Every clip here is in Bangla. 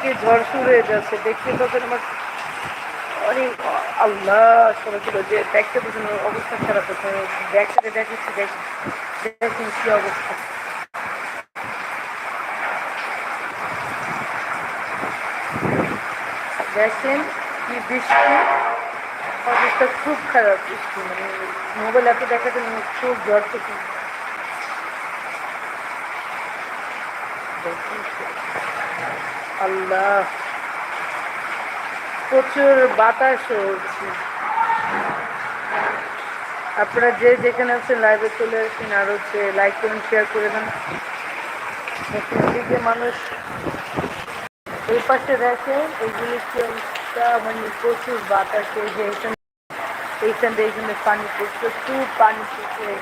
চারিদিকে ঝড় শুরু হয়ে যাচ্ছে? দেখতে পাচ্ছেন আমার অনেক আল্লাহ সবাই ছিল যে দেখতে পাচ্ছেন অবস্থা খারাপ হচ্ছে। থেকে দেখাচ্ছি দেখ কি অবস্থা? দেখেন কি বৃষ্টি। অবস্থা খুব খারাপ বৃষ্টি মানে মোবাইল অ্যাপে দেখাতে খুব জ্বর তো খুব দেখুন কি- আল্লাহ। প্রচুর বাতাস হচ্ছে আপনারা যে যেখানে আছেন লাইভে চলে আসেন, আর হচ্ছে লাইক করুন শেয়ার করে দেন। এদিকে মানুষ এই পাশে দেখে এইগুলি কি মানে প্রচুর বাতাস এই যে এইখানে এইখান দিয়ে এইখানে পানি পড়ছে, খুব পানি পড়ছে এই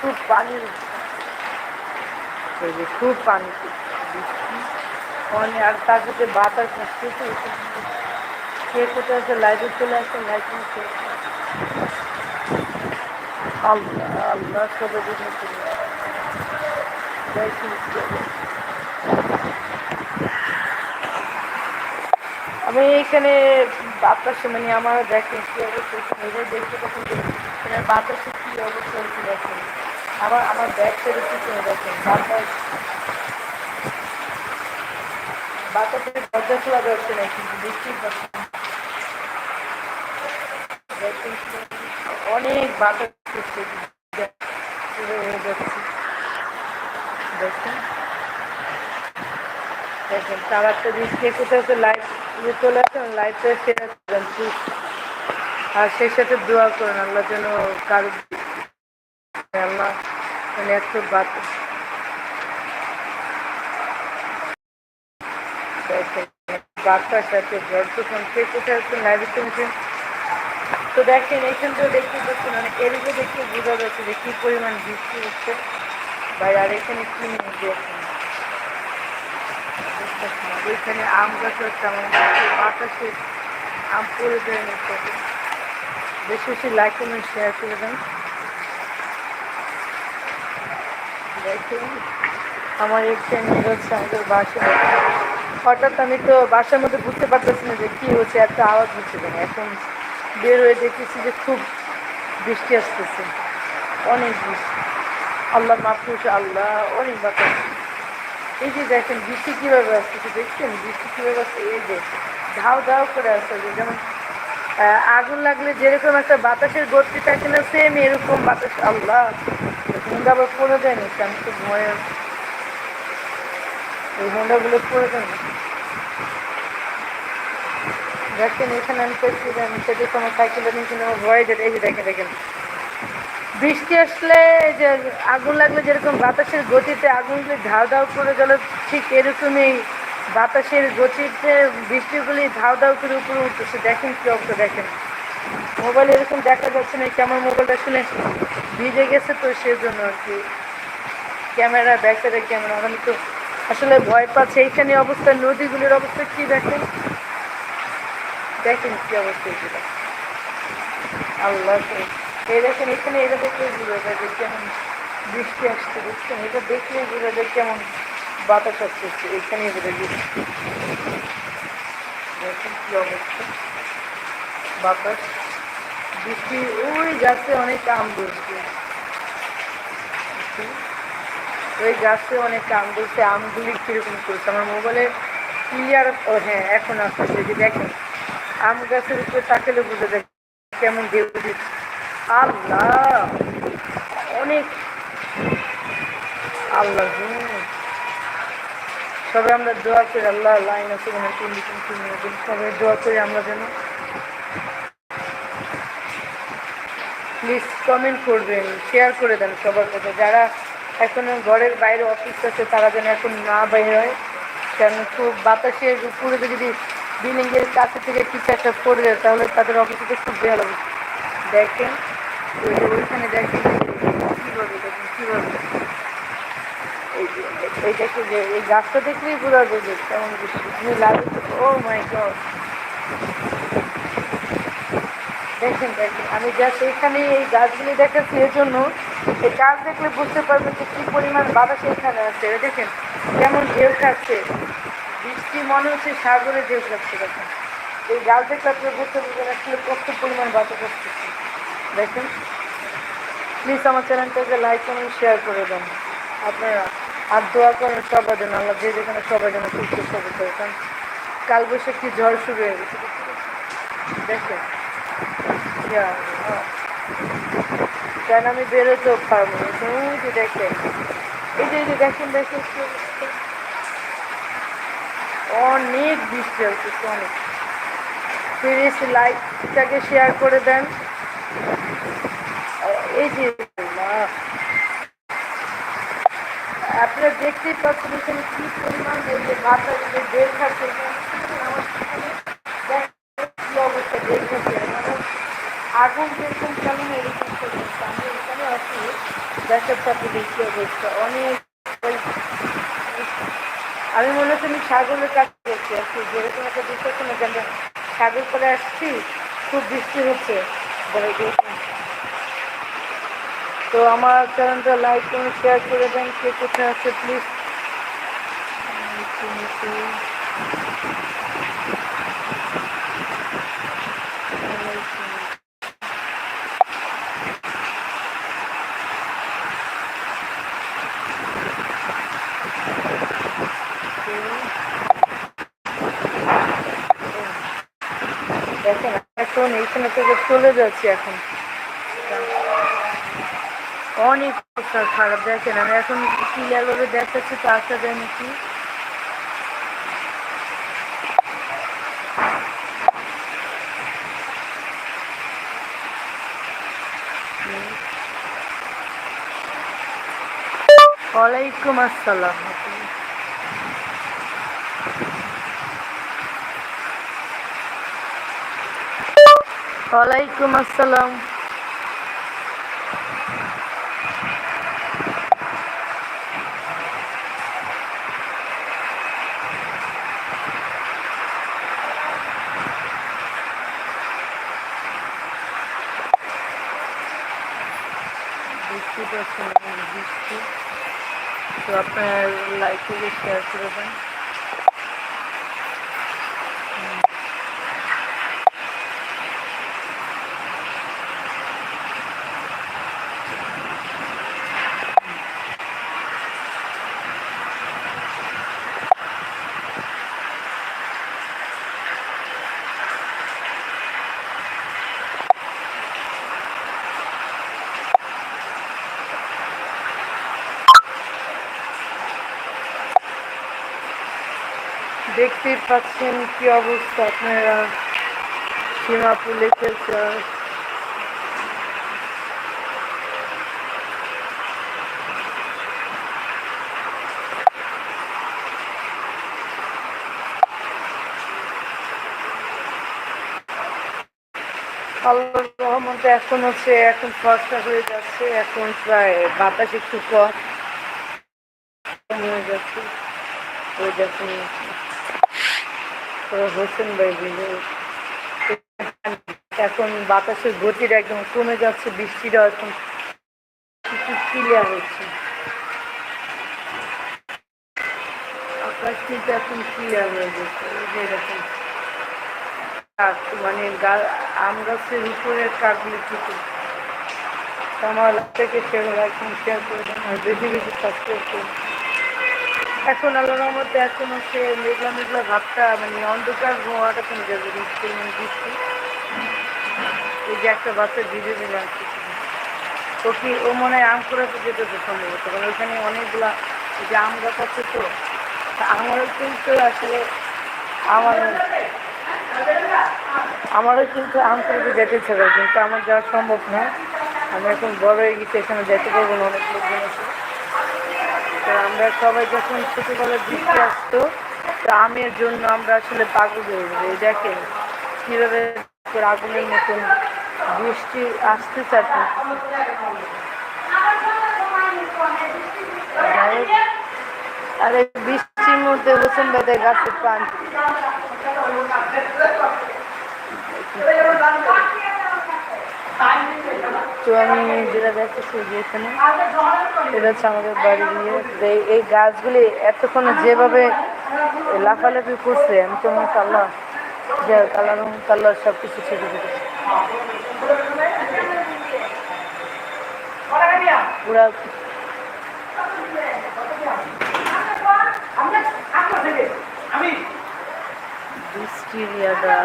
খুব পানি এই খুব পানি পড়ছে। অনেক আর তার সাথে বাতাস আসছে তো কে কোথায় আছে? লাইভে চলে আসে লাইভ আল্লাহ আল্লাহ অবস্থা। আমি এখানে বাতাসে মানে আমার দেখেন কি অবস্থা এটা দেখতে এখানে বাতাসে কি অবস্থা দেখেন। আমার আমার ব্যাগ ছেড়ে পিছনে দেখেন, বাতাস বাতাসে খোলা যাচ্ছে না কিন্তু বৃষ্টির। অনেক বাতাস হচ্ছে যাচ্ছে। দেখেন। দেখেন তাড়াতাড়ি কে কোথাও লাইভ ইয়ে চলে আসেন লাইভটা শেয়ার করেন প্লিজ আর সেই সাথে দোয়া করেন, আল্লাহ যেন কারও আল্লাহ মানে এত বাতাস দেখেন বাতাস এত ঝড় তুফান কোথায় আছেন লাইভে চলেছেন তো দেখেন এইখান থেকে দেখতে পাচ্ছেন মানে এদিকে দেখতে বোঝা যাচ্ছে যে কি পরিমাণ বৃষ্টি হচ্ছে। ভাই, আর এখানে কি নিয়ে দেখেন এখানে আম গাছ হচ্ছে আমার বাতাসে আম পড়ে যায় না বেশি বেশি লাইক কমেন্ট শেয়ার করে দেন। দেখুন, আমার একটা মেয়ে হচ্ছে হঠাৎ আমি তো বাসার মধ্যে বুঝতে পারতেছি না যে কী হচ্ছে, এত আওয়াজ হচ্ছে কেন? এখন বের হয়ে দেখতেছি যে খুব বৃষ্টি আসতেছে। অনেক বৃষ্টি। আল্লাহ করছে আল্লাহ অনেক বাতাস। এই যে দেখেন, বৃষ্টি কীভাবে আসতেছে, দেখছেন? বৃষ্টি কীভাবে আসছে? এই যে ধাও ধাও করে আসছে। যে যেমন আগুন লাগলে যেরকম একটা বাতাসের গতি থাকে না সেম এরকম বাতাস। আল্লাহ হুন্ডা আবার পড়ে দেয় নাকি? আমি তো ভয়। এই হুন্ডাগুলো পড়ে দেয় না দেখেন এখানে আমি আমি সেটা আমার সাইকেলটা নিয়ে কিন্তু আমার ভয় যেটা এই যে দেখেন দেখেন। বৃষ্টি আসলে যে আগুন লাগলে যেরকম বাতাসের গতিতে আগুনগুলি ধাও ধাও করে গেল, ঠিক এরকমই বাতাসের গতিতে বৃষ্টিগুলি ধাও ধাও করে উপরে উঠতেছে। দেখেন কি অবস্থা, দেখেন। মোবাইল এরকম দেখা যাচ্ছে না কেমন মোবাইলটা আসলে ভিজে গেছে তো, সেজন্য আর কি। ক্যামেরা, ব্যাক সাইডের ক্যামেরা আমি তো আসলে ভয় পাচ্ছে। এইখানে অবস্থা, নদীগুলির অবস্থা কি দেখেন? দেখেন কি অবস্থা এগুলো আল্লাহ। এই দেখেন এখানে এটা দেখলে বোঝা যায় কেমন বৃষ্টি আসছে দেখছেন এটা দেখলেই বোঝা যায় কেমন বাতাস আসতেছে এখানে বোঝা যায় দেখেন কি অবস্থা বাতাস বৃষ্টি ওই গাছে অনেক আম ধরছে ওই গাছে অনেক আম ধরছে আমগুলি কীরকম করছে? আমার মোবাইলে ক্লিয়ার হ্যাঁ এখন আসতেছে। যে দেখেন আম গাছের উপরে তাকালে বোঝা যায় কেমন ঢেউ আল্লাহ! অনেক। আল্লাহ। সবে আমরা দোয়া করি, আল্লাহ লাইন আছে মনে তিন দিন তিন দিন সবাই দোয়া করি আমরা যেন। প্লিজ কমেন্ট করবেন শেয়ার করে দেন সবার কাছে যারা এখন ঘরের বাইরে অফিস আছে, তারা যেন এখন না বাইরে হয়। কারণ খুব বাতাসের উপরে যদি বিল্ডিংয়ের কাছে থেকে কিছু একটা পড়ে যায় তাহলে তাদের অফিসে তো খুব ভালো দেখেন ওইখানে দেখেন, কীভাবে দেখেন, কীভাবে? এই যে, এই গাছটা দেখলেই বোঝা যায় যে কেমন তুমি লাগে ও মাই গড দেখেন দেখেন, আমি জাস্ট এখানে এই গাছগুলি দেখাচ্ছি এর জন্য এই গাছ দেখলে বুঝতে পারবেন যে কী পরিমাণ বাতাস এখানে আছে। দেখেন, কেমন ঢেউ খাচ্ছে। বৃষ্টি মনে হচ্ছে সাগরে ঢেউ খাচ্ছে দেখেন এই গাছ দেখলে আপনি বুঝতে পারবেন আসলে কত পরিমাণ বাতাস আসতেছে দেখেন। প্লিজ আমার চ্যানেলটাকে লাইক কমেন্ট শেয়ার করে দেন। আপনারা আর দোয়া করেন সবার জন্য আল্লাহ যে যেখানে সবার জন্য সুস্থ সবুজ হয় কারণ কাল বৈশাখী ঝড় শুরু হয়ে গেছে। দেখেন। কারণ আমি বেরোতেও পারব দেখেন। এই যে দেখেন দেখেন। অনেক বৃষ্টি হচ্ছে অনেক। প্লিজ লাইকটাকে শেয়ার করে দেন। এই যে। আপনারা দেখতেই পাচ্ছেন এখানে কি পরিমাণ এই যে বাতাস যে বের খাচ্ছে আগুন যেরকম চালু এরকম আমি এখানে আছি। দেখাচ্ছে আপনাদের কি অবস্থা অনেক আমি মনে হচ্ছে আমি সাগরের কাছে গেছি, আজকে যেরকম একটা বিশ্বাস না যে আমরা সাগর করে আসছি, খুব বৃষ্টি হচ্ছে। তো আমার চ্যানেলটা লাইক করে শেয়ার করে দেন, কে কোথায় আছে প্লিজ দেখেন এখন এইখানে থেকে চলে যাচ্ছি এখন। অনেক অবস্থা খারাপ, দেখেন, আমি এখন ক্লিয়ার ভাবে দেখাচ্ছি, তো আসা যায় নাকি ওয়ালাইকুম আসসালাম। ওয়ালাইকুম আসসালাম বৃষ্টি পাচ্ছেন বৃষ্টি তো আপনার লাইক থেকে শেয়ার করে দেন দেখতেই পাচ্ছেন কি অবস্থা আপনারা। লিখেছে আল্লাহর রহমতে এখন হচ্ছে, এখন ফর্সা হয়ে যাচ্ছে, এখন প্রায় বাতাস একটু কম। হয়ে যাচ্ছে। দেখুন তো হোসেন ভাই এখন বাতাসের গতিটা একদম কমে যাচ্ছে, বৃষ্টিটা এখন কিছু ক্লিয়ার হচ্ছে। আকাশ কিন্তু এখন ক্লিয়ার হয়ে গেছে, এই যে এরকম মানে আম গাছের উপরের কাকগুলি কিছু আমার থেকে সেগুলো এখন শেয়ার করে দেন, আর বেশি বেশি সাবস্ক্রাইব করুন এখন আল্লাহর মধ্যে এখন হচ্ছে মেঘলা মেঘলা ভাবটা মানে অন্ধকার হওয়াটা কমে যাবে বৃষ্টি মানে বৃষ্টি। এই যে একটা বাচ্চা ভিডিও দিলাম ও কি ও মনে হয় আম কুড়াতে যেতে তো সম্ভবত কারণ ওখানে অনেকগুলা যে আম গাছ আছে তো, তা আমারও কিন্তু আসলে আমার আমারও কিন্তু আম কুড়াতে যেতে ইচ্ছা করে, কিন্তু আমার যাওয়া সম্ভব না। আমি এখন বড় হয়ে গেছি, এখানে যেতে পারব না, অনেক লোকজন আছে। তো আমরা সবাই যখন ছোটোবেলায় বৃষ্টি আসতো আমের জন্য আমরা আসলে পাগল হয়ে এই দেখেন, কীভাবে আগুনের মতন বৃষ্টি আসতে কি। আর এই বৃষ্টির মধ্যে হোসেন বেদে গাছের পান তো আমি যেটা দেখতেছি যে এখানে এটা হচ্ছে আমাদের বাড়ি দিয়ে এই- গাছগুলি এতক্ষণ যেভাবে লাফালাফি করছে আমি তো মনে কাল্লা যে কালার কালার সব কিছু ছেড়ে দিতে পুরা বৃষ্টির ইয়াদা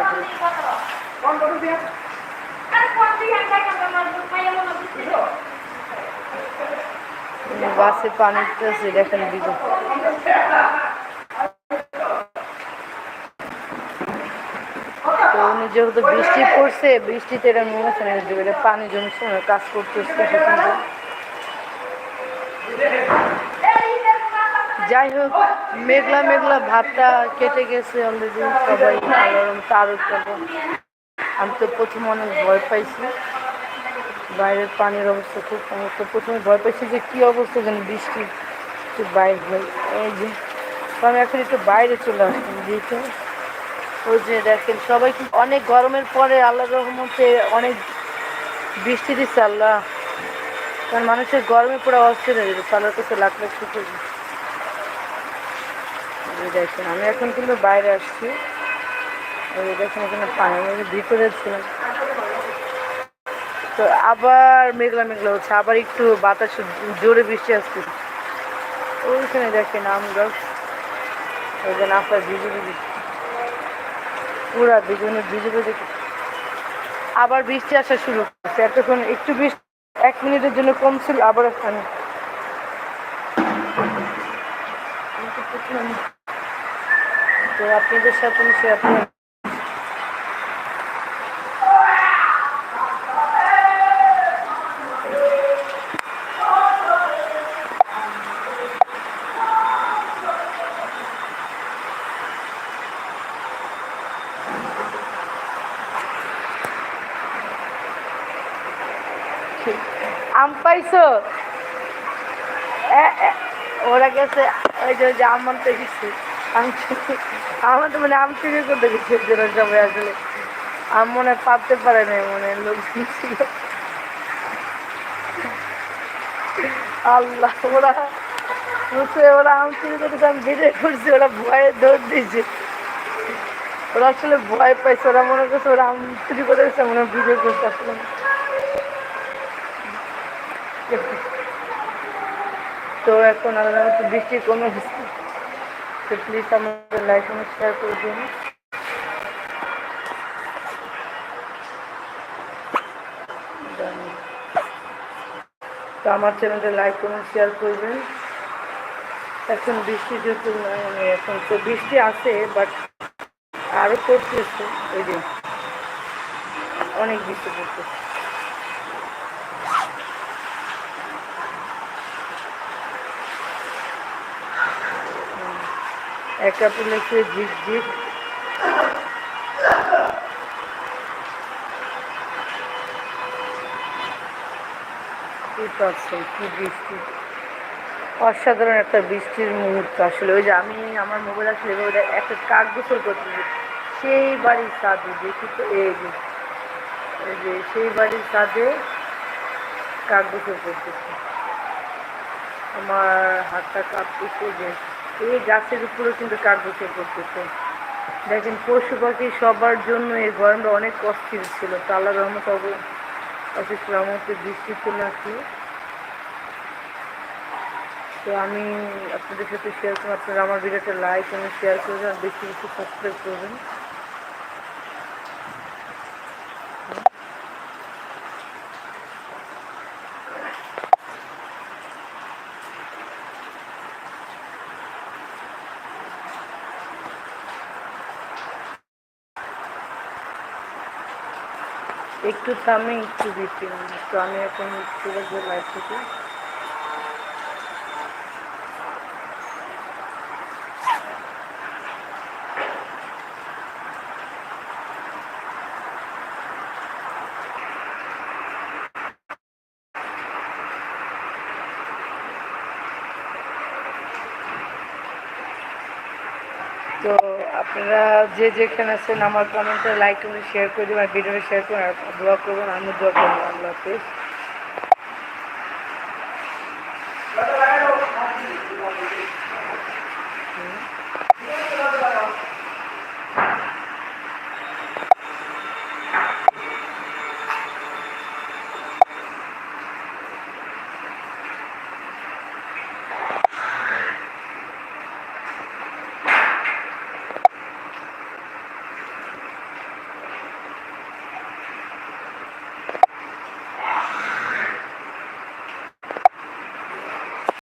বাসে পানি দিতেছে দেখেন দিকে তো উনি যেহেতু বৃষ্টি পড়ছে, বৃষ্টিতে এটা নেমেছে না এটা পানি জমছে না কাজ করতেছে। সেখানে যাই হোক, মেঘলা মেঘলা ভাবটা কেটে গেছে অলরেডি সবাই আলোড়ন তার উঠাবো আমি তো প্রথম অনেক ভয় পাইছি। বাইরের পানির অবস্থা খুব আমি তো প্রথমে ভয় পাইছি যে কী অবস্থা যেন বৃষ্টি একটু বাইরে হয়। এই যে আমি এখন একটু বাইরে চলে আসলাম দিকে ওই যে দেখেন সবাই অনেক গরমের পরে আল্লাহ রহমতে অনেক বৃষ্টি দিচ্ছে আল্লাহ। কারণ মানুষের গরমে পুরো অস্থির হয়ে যেত আল্লাহর কাছে লাখ লাখ দেখেন, আমি এখন কিন্তু বাইরে আসছি। তো আবার মেঘলা মেঘলা হচ্ছে, আবার একটু বাতাস, জোরে বৃষ্টি আসছে। ওইখানে দেখেন আম গাছ। ওই ভিজে ভিজে। পুরা দুজনে ভিজে ভিজে। আবার বৃষ্টি আসা শুরু করছে এতক্ষণ একটু বৃষ্টি, এক মিনিটের জন্য কম ছিল আবার ওখানে তো আপনাদের সাথে আপনার আম পাইছো? ওরা গেছে, ওই যে আম আনতে গেছে। আম আমার তো মানে আম চুরি করতে গেছে সবাই আসলে। আম মনে পারতে পারে মনে ছিল আল্লাহ, ওরা ওরা আম চুরি করতে আমি ভিডিও করছি, ওরা ভয়ে দৌড় দিয়েছে। ওরা আসলে ভয় পাইছে, ওরা মনে করছে, ওরা আম চুরি করে গেছে, মনে ভিডিও করতে আসলে। তো এখন আলাদা একটু বৃষ্টি কমে গেছে। তো প্লিজ আমাদের লাইক এবং শেয়ার করে দিন। তো আমার চ্যানেলটা লাইক কমেন্ট শেয়ার করবেন। এখন বৃষ্টি যেহেতু মানে এখন তো বৃষ্টি আছে বাট আরও পড়তেছে ওই যে অনেক বৃষ্টি পড়তেছে। একটা তুলেছে ঝিক ঝিক কি বৃষ্টি। অসাধারণ একটা বৃষ্টির মুহূর্ত আসলে। ওই যে আমি, আমার মোবাইল আসলে একটা কাক গোসল করতেছি সেই বাড়ির সাদে দেখি তো, এই যে যে সেই বাড়ির সাদে কাক গোসল করতেছে। আমার হাতটা কাঁপতেছে যে এই গাছের উপরেও কিন্তু কাক করতেছে। দেখেন, পশু পাখি সবার জন্য এই গরমটা অনেক অস্থির ছিল। তো আল্লাহ রহমত অব- অশেষ রহমতে বৃষ্টি চলে আসলো। তো আমি আপনাদের সাথে শেয়ার করব আপনারা আমার ভিডিওটা লাইক এবং শেয়ার করবেন আর বেশি বেশি সাবস্ক্রাইব করবেন। একটু থামে একটু নামে তো আমি এখন চলে যাব লাইভ থেকে আপনারা যে যেখানে আছেন আমার কমেন্টে লাইক করুন শেয়ার করে দেবেন ভিডিওটা শেয়ার করুন আর ব্লগ করবেন, আমি দোয়া করবেন আল্লাহ হাফিজ।